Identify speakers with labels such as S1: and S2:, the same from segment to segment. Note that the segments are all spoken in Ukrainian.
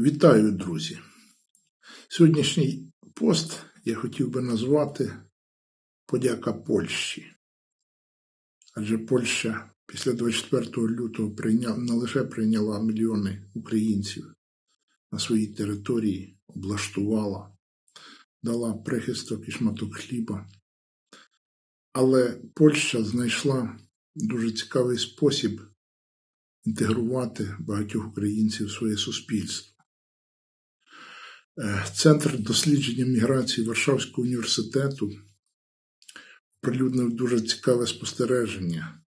S1: Вітаю, друзі! Сьогоднішній пост я хотів би назвати Подяка Польщі. Адже Польща після 24 лютого прийняла, не лише прийняла мільйони українців на своїй території, облаштувала, дала прихисток і шматок хліба. Але Польща знайшла дуже цікавий спосіб інтегрувати багатьох українців в своє суспільство. Е, Центр дослідження міграції Варшавського університету прилюднив дуже цікаве спостереження.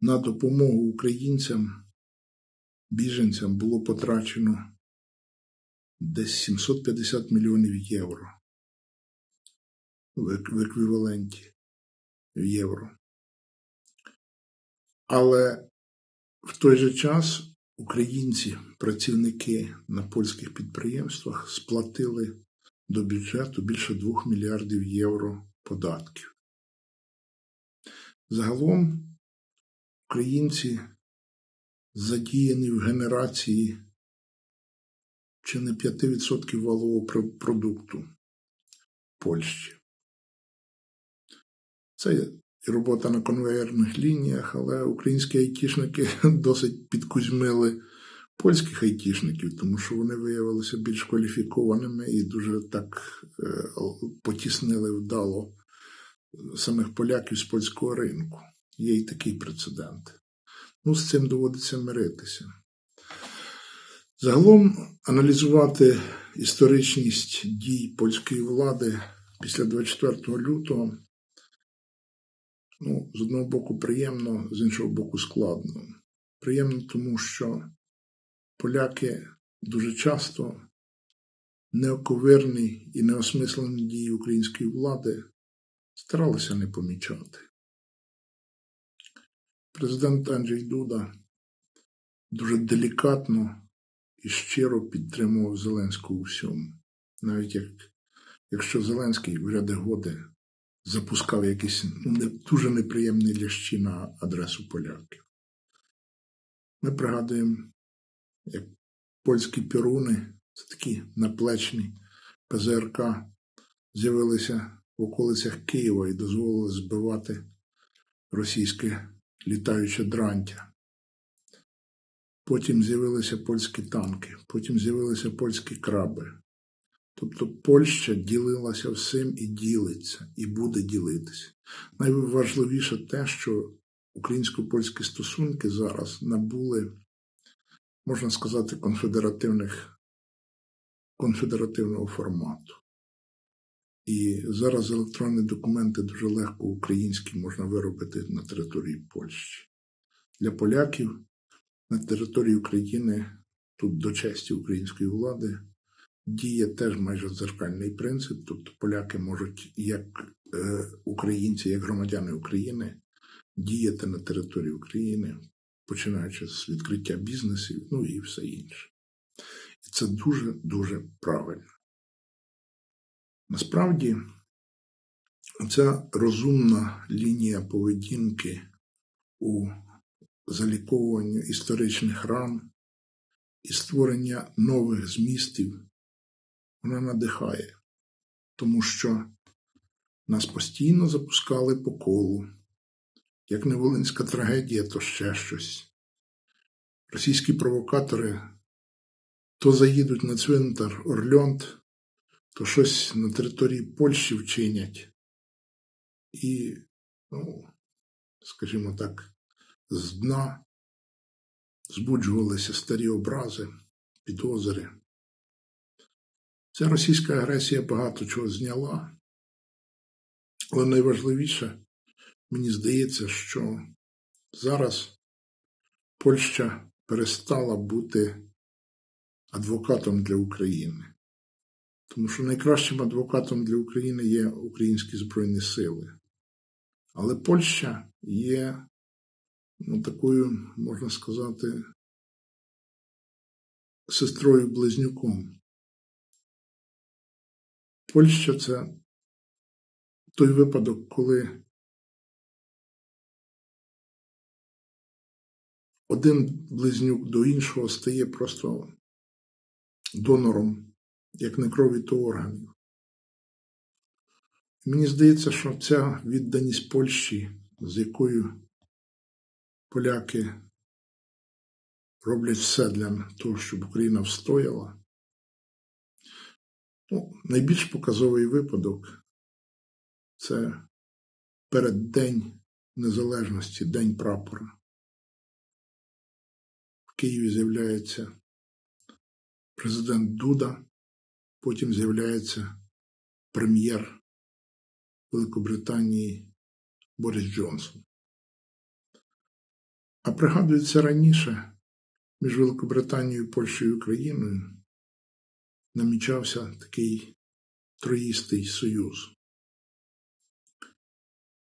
S1: На допомогу українцям, біженцям було потрачено десь 750 мільйонів євро в еквіваленті в євро. Але в той же час українці, працівники на польських підприємствах, сплатили до бюджету більше 2 мільярдів євро податків. Загалом українці задіяні в генерації чи не 5% валового продукту Польщі. Це і робота на конвейерних лініях, але українські айтішники досить підкузьмили польських айтішників, тому що вони виявилися більш кваліфікованими і дуже так е, потіснили вдало самих поляків з польського ринку. Є й такий прецедент. Ну, з цим доводиться миритися. Загалом аналізувати історичність дій польської влади після 24 лютого Ну, з одного боку, приємно, з іншого боку, складно. Приємно, тому що поляки дуже часто неоковирні і неосмислені дії української влади старалися не помічати. Президент Анджей Дуда дуже делікатно і щиро підтримував Зеленського у всьому. Навіть як, якщо Зеленський в ряди годи запускав якісь дуже неприємні лящі на адресу поляків. Ми пригадуємо, як польські піруни, це такі наплечні ПЗРК, з'явилися в околицях Києва і дозволили збивати російське літаюче дрантя. Потім з'явилися польські танки, потім з'явилися польські краби. Тобто Польща ділилася всім і ділиться, і буде ділитися. Найважливіше те, що українсько-польські стосунки зараз набули, можна сказати, конфедеративних, конфедеративного формату. І зараз електронні документи дуже легко українські можна виробити на території Польщі. Для поляків на території України, тут до честі української влади діє теж майже дзеркальний принцип, тобто поляки можуть, як е, українці, як громадяни України, діяти на території України, починаючи з відкриття бізнесів, ну і все інше. І це дуже-дуже правильно. Насправді, ця розумна лінія поведінки у заліковуванні історичних ран і створення нових змістів вона надихає, тому що нас постійно запускали по колу. Як не Волинська трагедія, то ще щось. Російські провокатори то заїдуть на цвинтар Орльонт, то щось на території Польщі вчинять. І, ну, скажімо так, з дна збуджувалися старі образи, підозри. Ця російська агресія багато чого зняла, але найважливіше, мені здається, що зараз Польща перестала бути адвокатом для України. Тому що найкращим адвокатом для України є українські Збройні Сили. Але Польща є ну, такою, можна сказати, сестрою близнюком. Польща це той випадок, коли один близнюк до іншого стає просто донором як не крові, то органів. Мені здається, що ця відданість Польщі, з якою поляки роблять все для того, щоб Україна встояла. Ну, найбільш показовий випадок це переддень Незалежності, День прапора. В Києві з'являється президент Дуда, потім з'являється прем'єр Великобританії Борис Джонсон. А пригадується раніше між Великобританією, Польщею і Україною намічався такий троїстий союз.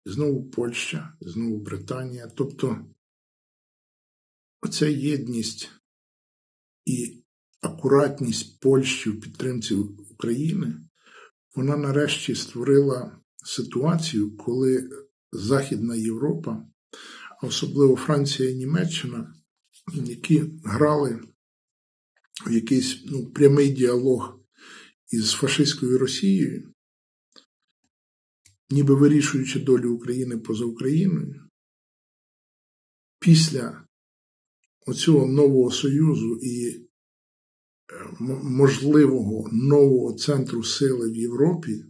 S1: Знову Польща, знову Британія. Тобто оця єдність і акуратність Польщі в підтримці України, вона нарешті створила ситуацію, коли Західна Європа, а особливо Франція і Німеччина, які грали якийсь ну, прямий діалог із фашистською Росією, ніби вирішуючи долю України поза Україною, після оцього нового союзу і е, можливого нового центру сили в Європі,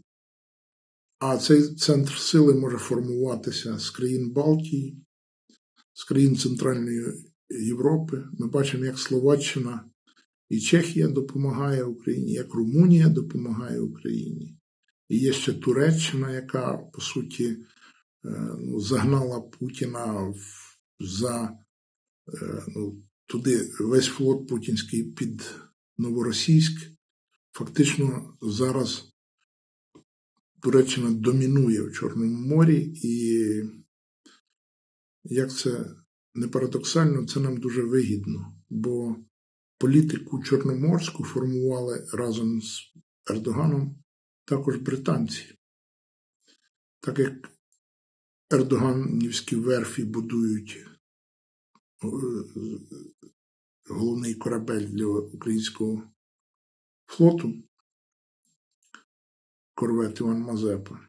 S1: а цей центр сили може формуватися з країн Балтії, з країн Центральної Європи. Ми бачимо, як Словаччина і Чехія допомагає Україні, як Румунія допомагає Україні. І є ще Туреччина, яка, по суті, е, ну, загнала Путіна в, за е, ну, туди весь флот путінський під Новоросійськ. Фактично зараз Туреччина домінує в Чорному морі, і як це не парадоксально, це нам дуже вигідно, бо політику Чорноморську формували разом з Ердоганом також британці. Так як Ердоганівські верфі будують е, головний корабель для українського флоту, корвет Іван Мазепа,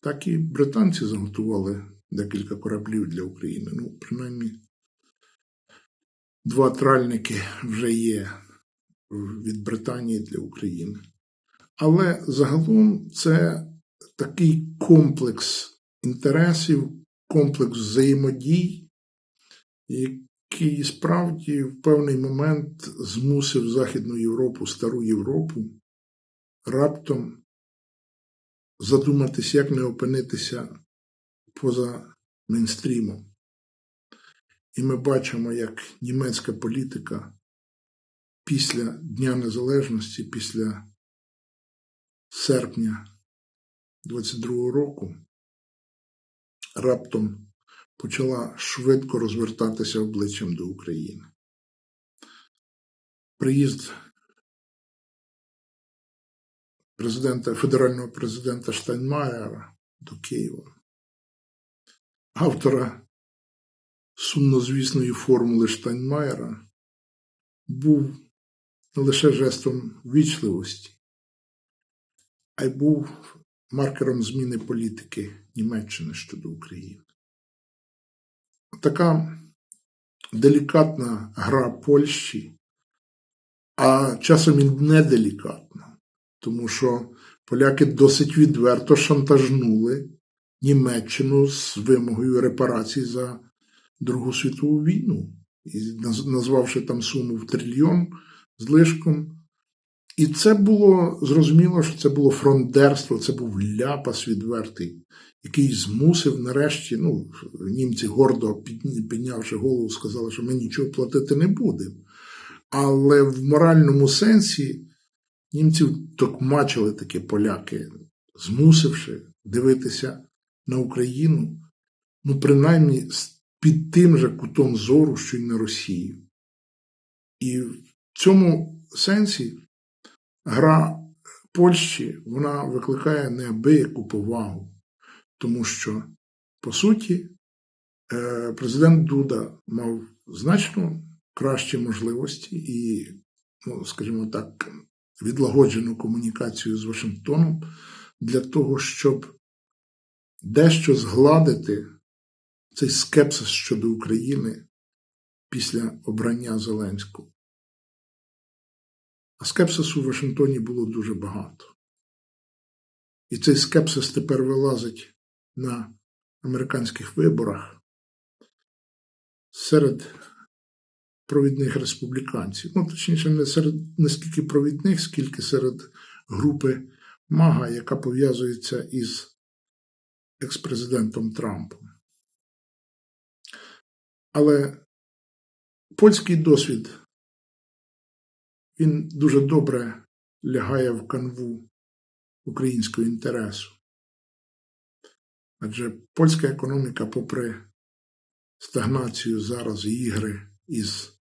S1: так і британці заготували декілька кораблів для України. Ну, принаймні, два тральники вже є від Британії для України. Але загалом це такий комплекс інтересів, комплекс взаємодій, який справді в певний момент змусив Західну Європу, Стару Європу раптом задуматись, як не опинитися поза мейнстрімом. І ми бачимо, як німецька політика після Дня Незалежності, після серпня 22-го року раптом почала швидко розвертатися обличчям до України. Приїзд президента, федерального президента Штайнмаєра до Києва, автора сумнозвісної формули Штайнмаєра, був не лише жестом вічливості, а й був маркером зміни політики Німеччини щодо України. Така делікатна гра Польщі, а часом і неделікатна, тому що поляки досить відверто шантажнули Німеччину з вимогою репарацій за Другу світову війну, назвавши там суму в трильйон злишком. І це було зрозуміло, що це було фрондерство, це був ляпас відвертий, який змусив нарешті, ну, німці гордо піднявши голову, сказали, що ми нічого платити не будемо. Але в моральному сенсі німців токмачили такі поляки, змусивши дивитися на Україну, ну, принаймні під тим же кутом зору, що й на Росію. І в цьому сенсі. Гра Польщі вона викликає неабияку повагу, тому що, по суті, е, президент Дуда мав значно кращі можливості і ну, скажімо так, відлагоджену комунікацію з Вашингтоном для того, щоб дещо згладити цей скепсис щодо України після обрання Зеленського. А скепсису в Вашингтоні було дуже багато. І цей скепсис тепер вилазить на американських виборах серед провідних республіканців. Ну, точніше, не серед не скільки провідних, скільки серед групи Мага, яка пов'язується із експрезидентом Трампом. Але польський досвід він дуже добре лягає в канву українського інтересу. Адже польська економіка, попри стагнацію зараз ігри із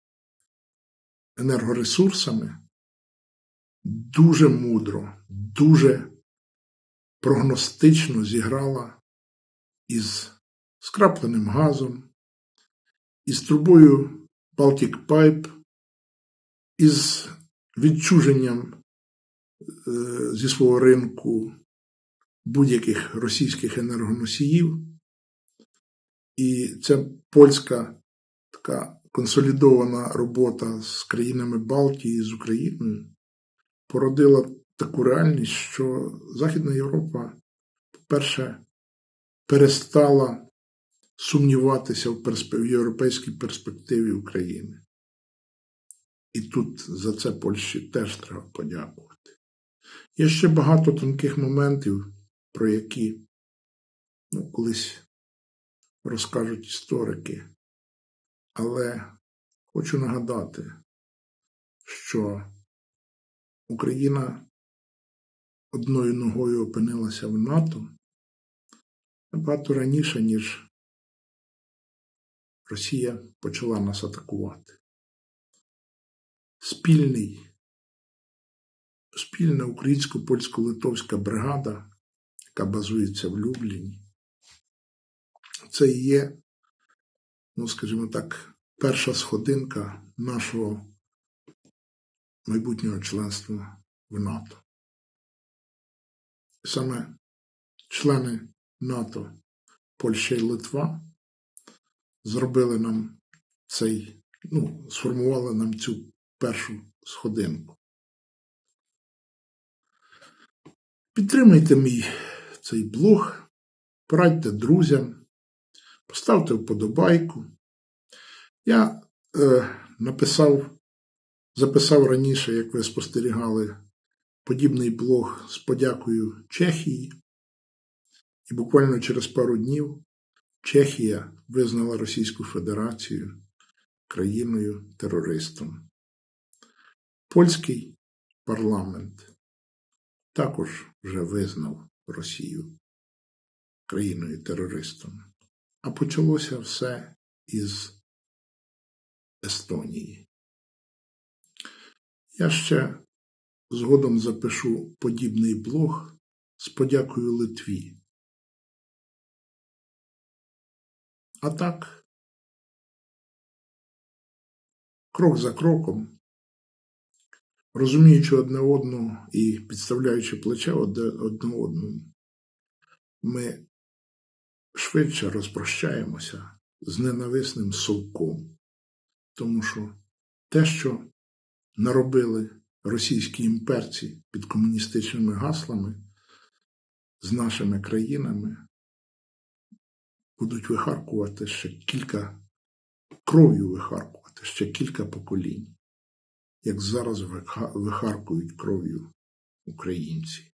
S1: енергоресурсами, дуже мудро, дуже прогностично зіграла із скрапленим газом, із трубою Baltic Pipe, із відчуженням е, зі свого ринку будь-яких російських енергоносіїв. І ця польська така консолідована робота з країнами Балтії, з Україною породила таку реальність, що Західна Європа, по-перше, перестала сумніватися в, перспективі, в європейській перспективі України. І тут за це Польщі теж треба подякувати. Є ще багато тонких моментів, про які ну, колись розкажуть історики. Але хочу нагадати, що Україна одною ногою опинилася в НАТО набагато раніше, ніж Росія почала нас атакувати. Спільний, спільна українсько-польсько-литовська бригада, яка базується в Любліні, це є, ну, скажімо так, перша сходинка нашого майбутнього членства в НАТО. Саме члени НАТО Польща і Литва зробили нам цей, ну, сформували нам цю першу сходинку. Підтримайте мій цей блог, порадьте друзям, поставте вподобайку. Я е, написав, записав раніше, як ви спостерігали, подібний блог з подякою Чехії. І буквально через пару днів Чехія визнала Російську Федерацію країною терористом. Польський парламент також вже визнав Росію країною терористом. А почалося все із Естонії. Я ще згодом запишу подібний блог з подякою Литві. А так, крок за кроком, розуміючи одне одного і підставляючи плече одне одному, ми швидше розпрощаємося з ненависним совком, тому що те, що наробили російські імперці під комуністичними гаслами з нашими країнами, будуть вихаркувати ще кілька кров'ю вихаркувати ще кілька поколінь, як зараз вихаркують кров'ю українці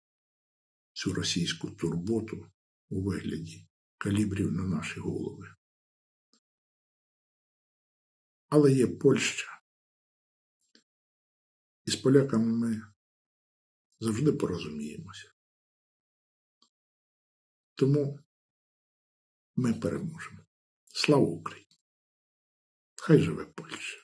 S1: цю російську турботу у вигляді калібрів на наші голови. Але є Польща. І з поляками ми завжди порозуміємося. Тому ми переможемо. Слава Україні! Хай живе Польща!